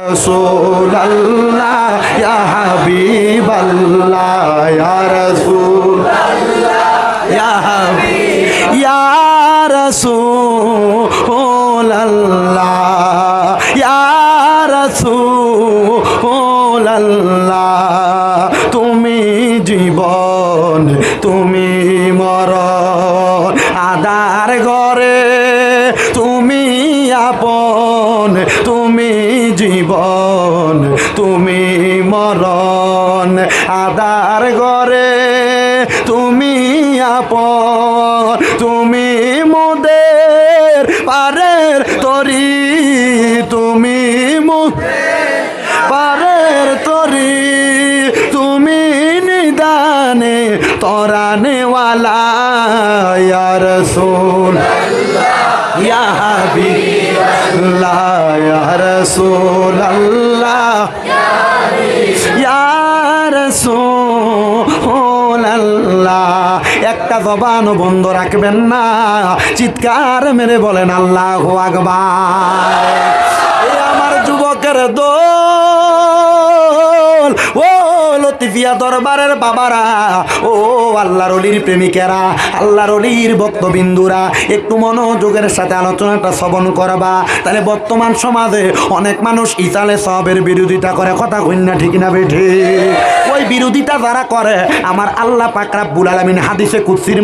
رسول الله يا حبيب الله يا رسول يا حبيب يا رسول الله يا رسول الله তুমি জীবন তুমি মরণ আদার ঘরে তুমি আপন তুমি জীবন, তুমি মরণ। আদার ঘরে তুমি আপন, তুমি মোদের পারের তরি। তুমি মুদের পারের তরি। তুমি নিদানে তরানেওয়ালা রসুল। ইয়া হাবিবাল্লাহ একটা জবান বন্ধ রাখবেন না, চিৎকার মেরে বলেন, আল্লাহু আকবার। আমার যুবকের দোল, ও লতিফিয়া দরবারের বাবারা। ও আল্লাহর অলির প্রেমিকেরা, আল্লাহর অলির ভক্তবিন্দুরা, একটু মনোযোগের সাথে আলোচনাটা শ্রবণ করবা। তাহলে বর্তমান সমাজে অনেক মানুষ ইসালে সবের বিরোধিতা করে, কথা কন্যা ঠিক না বেঠে? ওই বিরোধিতা যারা করে, আমার আল্লাহ পাকরা হাদিসে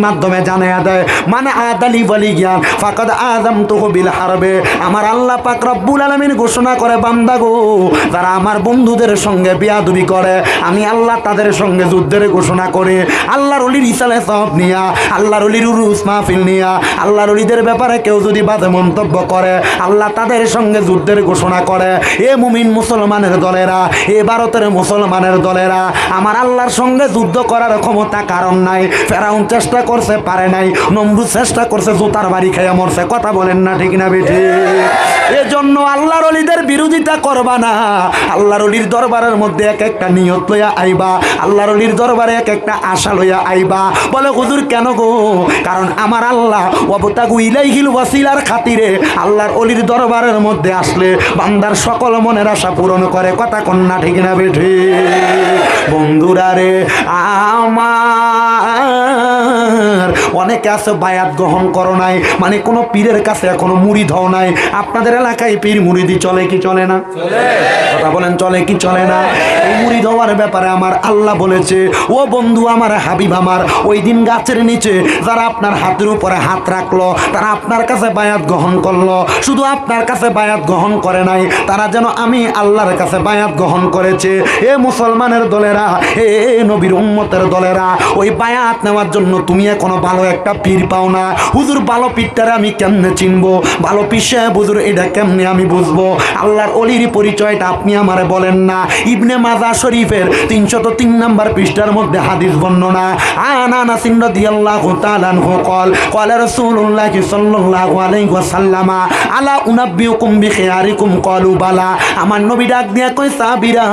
মাধ্যমে জানাইয়া দেয় মানে আদালি বলি জ্ঞান, ফাকাদ আদম তো বিল হারবে। আমার আল্লাহ পাক রব্বুল ঘোষণা করে, বান্দা গো, যারা আমার বন্ধুদের সঙ্গে বিয়াদুবি করে, আমি আল্লাহ তাদের সঙ্গে যুদ্ধের ঘোষণা করে, আল্লাহর অলির ইসালে সব নিয়া, আল্লাহর অলির উরুস মাহফিল নিয়া, আল্লাহর অলিদের ব্যাপারে কেউ যদি বাদে মন্তব্য করে, আল্লাহ তাদের সঙ্গে যুদ্ধের ঘোষণা করে, এ মুমিন মুসলমানের দলেরা, এ ভারতের মুসলমানের দলেরা, আমার আল্লাহর সঙ্গে যুদ্ধ করার ক্ষমতা কারণ নাই, ফেরাউন চেষ্টা করছে, পারে নাই, নমরুদ চেষ্টা করছে, জুতার বাড়ি খেয়ে মরছে, কথা বলেন না ঠিক না বেঠি? এজন্য আল্লাহর অলিদের বিরোধিতা করবা না, আল্লাহর অলির দরবারের মধ্যে এক একটা নিয়ত লইয়া আইবা আল্লাহর অলির দরবারে এক একটা আশা লইয়া আইবা। বলে হুজুর কেন গো? কারণ আমার আল্লাহ অবতাগু ইলাইহিল ওয়াসিলার খাতিরে আল্লাহর অলির দরবারের মধ্যে আসলে বান্দার সকল মনের আশা পূরণ করে। কথা কন্যা ঠিক না বেঠি? বন্ধুরা রে আমার অনেকে আছে বায়াত গ্রহণ করো নাই মানে কোনো পীরের কাছে এখনও মুড়ি ধাও নাই। আপনাদের এলাকায় পীর মুড়ি মুড়িদি চলে কি চলে না? কথা বলেন চলে কি চলে না? মুড়ি দেওয়ার ব্যাপারে আমার আল্লাহ বলেছে, ও বন্ধু, আমার হাবিব আমার, ওই দিন গাছের নিচে যারা আপনার হাতের উপরে হাত রাখল, তারা আপনার কাছে বায়াত গ্রহণ করল। শুধু আপনার কাছে বায়াত গ্রহণ করে নাই, তারা যেন আমি আল্লাহর কাছে বায়াত গ্রহণ করেছে। এ মুসলমানের দলেরা, এ নবীর উম্মতের দলেরা, ওই বায়াত নেওয়ার জন্য তুমি এখনও ভালো একটা পীর পাও না। হুজুর, ভালো পীরটারে আমি কেমনে চিনবো? ভালো পীর সাহেব, হুজুর, এটা কেমনে আমি বুঝব? আল্লাহর অলির পরিচয়টা আপনি আমারে বলেন না। ইবনে মাজা শরীফের তিনশো তো তিন নম্বর পৃষ্ঠার মধ্যে হাদিস বর্ণনা। আনা নাসিন রাদিয়াল্লাহু তাআলা আনহু কল কল রাসূলুল্লাহ সাল্লাল্লাহু আলাইহি উনাব্বি আলা উনাব্বিউকুম বিখিয়ারিকুম? ক্বালু বালা। আমার নবী ডাক দিয়া কয়, সাবিরা,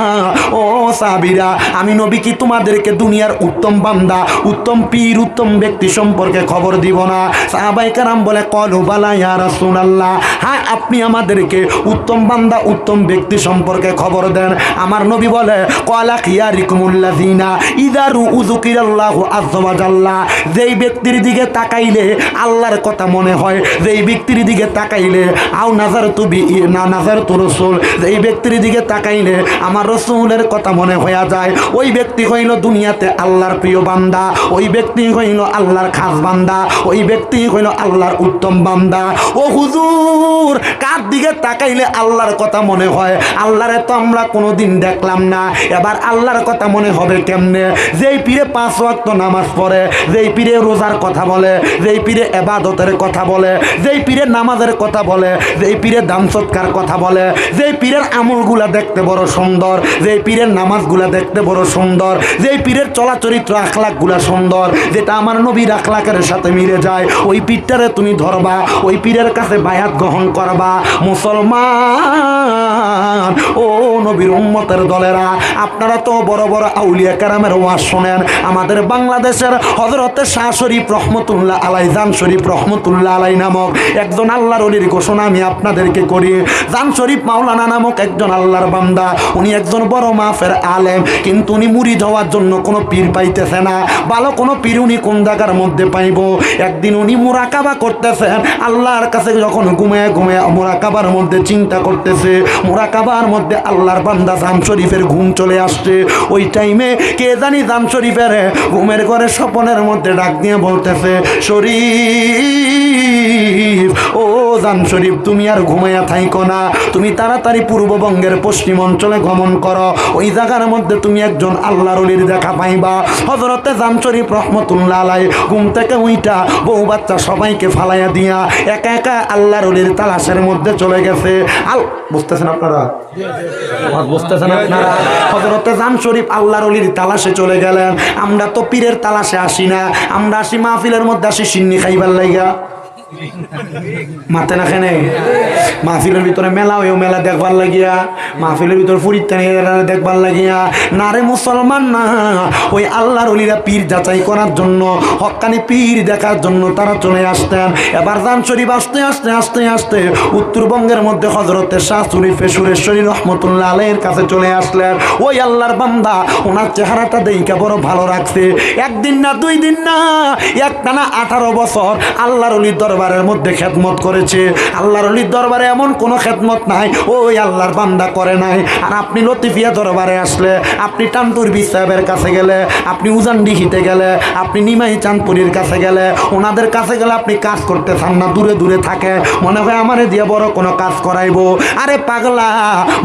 ও সাবিরা, আমি নবী কি তোমাদেরকে দুনিয়ার উত্তম বান্দা, উত্তম পীর, উত্তম ব্যক্তি সম্পর্কে খবর দিব না? সাহাবাই কারাম বলে, কলু, বালা, ইয়া রাসূলুল্লাহ। হ্যাঁ আপনি আমাদেরকে উত্তম বান্দা, উত্তম ব্যক্তি সম্পর্কে খবর দেন। আমার নবী বলে কলা খিয়ারিকুমুল্লাযিনা ইদারু উযুকিরাল্লাহু আযজা ওয়া জাল্লা যেই ব্যক্তির দিকে তাকাইলে আল্লাহর কথা মনে হয়, যেই ব্যক্তির দিকে তাকাইলে, আও নাজার তুবি না নাজার তু রসুল, যেই ব্যক্তির দিকে তাকাইলে আমার রসুলের কথা মনে হইয়া যায়, ওই ব্যক্তি হইল দুনিয়াতে আল্লাহর প্রিয় বান্দা, ওই ব্যক্তি হইল আল্লাহর খাস বান্দা, ওই ব্যক্তি হইল আল্লাহর উত্তম বান্দা। ও হুজুর, কার দিকে তাকাইলে আল্লাহর কথা মনে হয়? আল্লাহরে তো আমরা কোনোদিন দেখলাম না। এবার আল্লাহর কথা মনে হবে কেমনে? যেই পীরে পাঁচ ওয়াক্ত নামাজ পড়ে, যেই পীরে রোজার কথা বলে, যেই পীরে এবাদতের কথা বলে, যেই পীরে নামাজের কথা বলে, যেই পীরে দান সৎকার কথা বলে, যেই পীরের আমলগুলা দেখতে বড় সুন্দর, যেই পীরের নামাজগুলা দেখতে বড় সুন্দর, যেই পীরের চলাচরিত্র আখলাকগুলা সুন্দর, যেটা আমার নবীর আখলাকের সাথে মিলে যায়, ওই পীরটারে তুমি ধরবা, ওই পীরের কাছে বায়াত গ্রহণ করবা, মুসলমান, ও নবীর উম্মতের দলেরা, আপনারা তো বড় বড় আউলিয়া কারামের ওয়াজ শোনেন। আমাদের বাংলাদেশের হজরতে শাহ শরীফ রহমতুল্লাহ আলাই, জান শরীফ রহমতুল্লাহ আলাই নামক একজন আল্লাহর অলির ঘোষণা আমি আপনাদেরকে করি। জান শরীফ মাওলানা নামক একজন আল্লাহর বান্দা, উনি একজন বড় মাফের আলেম, কিন্তু উনি মুড়ি যাওয়ার জন্য কোনো পীর পাইতেছে না। ভালো কোনো পীর উনি কোন জায়গার মধ্যে পাইব? একদিন উনি মোরাকাবা করতেছেন, আল্লাহর কাছে যখন ঘুমে ঘুমে মোরাকাবার মধ্যে চিন্তা করতেছে, মোরাকাবার মধ্যে আল্লাহর বান্দা জাম শরীফের ঘুম চলে আসছে। ওই টাইমে কে জানি জাম শরীফের ঘুমের ঘরে স্বপনের মধ্যে ডাক দিয়ে বলতেছে, শরীফ, ও জান শরীফ তুমি আর ঘুমাইয়া থাইকো না। তুমি তাড়াতাড়ি পূর্ববঙ্গের পশ্চিম অঞ্চলে গমন করো। ওই জায়গার মধ্যে তুমি একজন আল্লাহর অলির দেখা পাইবা। হজরতে জাম শরীফ রহমতুল্লাহ আলাই ঘুম থেকে উইটা বউ বাচ্চা সবাইকে ফালাইয়া দিয়া একা একা আল্লাহর অলির তালাশের মধ্যে চলে গেছে। আল, বুঝতেছেন আপনারা? শরীফ চলে গেলেন। আমরা তো পীরের তালাশে আসি না। আমরা আসি মাহফিলের মধ্যে আসি সিন্নি খাইবার লাইগা। মাতে না খেনে? মাহফিলের ভিতরে মেলা হয়েও মেলা দেখবার লাগিয়া, মাহফিলের ভিতরে ফুরিতে দেখবার লাগিয়া, না রে মুসলমান না, ওই আল্লাহর অলিরা পীর যাচাই করার জন্য, হকানি পীর দেখার জন্য তারা চলে আসতেন। এবার জান শরীফ আসতে আসতে আসতে আসতে উত্তরবঙ্গের মধ্যে হজরতের শাহ শরীফে সুরেশ্বরী রহমতুল্লাহ আলাইয়ের কাছে চলে আসলেন। ওই আল্লাহর বান্দা ওনার চেহারাটা দেখে বড় ভালো রাখছে একদিন না, দুই দিন না, একটানা আঠারো বছর আল্লাহর অলির দরবারের মধ্যে খেদমত করেছে। আল্লাহর অলির দরবারে এমন কোনো খেদমত নাই ওই আল্লাহর বান্দা করে নাই। আর আপনি লতিফিয়া দরবারে আসলে, আপনি টানপুর সাহেবের কাছে গেলে, আপনি উজানডিহিতে গেলে, আপনি নিমাই চাঁদপুরির কাছে গেলে, ওনাদের কাছে গেলে আপনি কাজ করতে চান না, দূরে দূরে থাকে। মনে হয় আমারে দিয়ে বড় কোনো কাজ করাইবো। আরে পাগলা,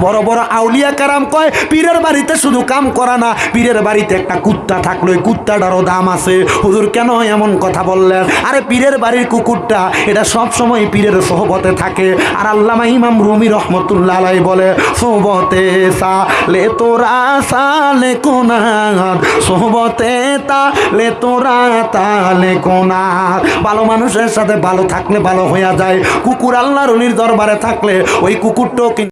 বড় বড় আউলিয়া কারাম কয়, পীরের বাড়িতে শুধু কাম করা না, পীরের বাড়িতে একটা কুত্তা থাকল, ওই কুত্তাটারও দাম আছে। হুজুর কেন এমন কথা বললেন? আরে পীরের বাড়ির কুকুরটা এটা সব সময় পীরের সোহবতে থাকে। আর আল্লামা ইমাম রুমি রহমতুল্লাহ আলাই বলে, সোহবতে সালে তোরা সালে কোনাত সোহবতে তা লে তোরা তালে কোনাত ভালো মানুষের সাথে ভালো থাকলে ভালো হয়ে যায়। কুকুর আল্লাহ রুলির দরবারে থাকলে ওই কুকুরটাও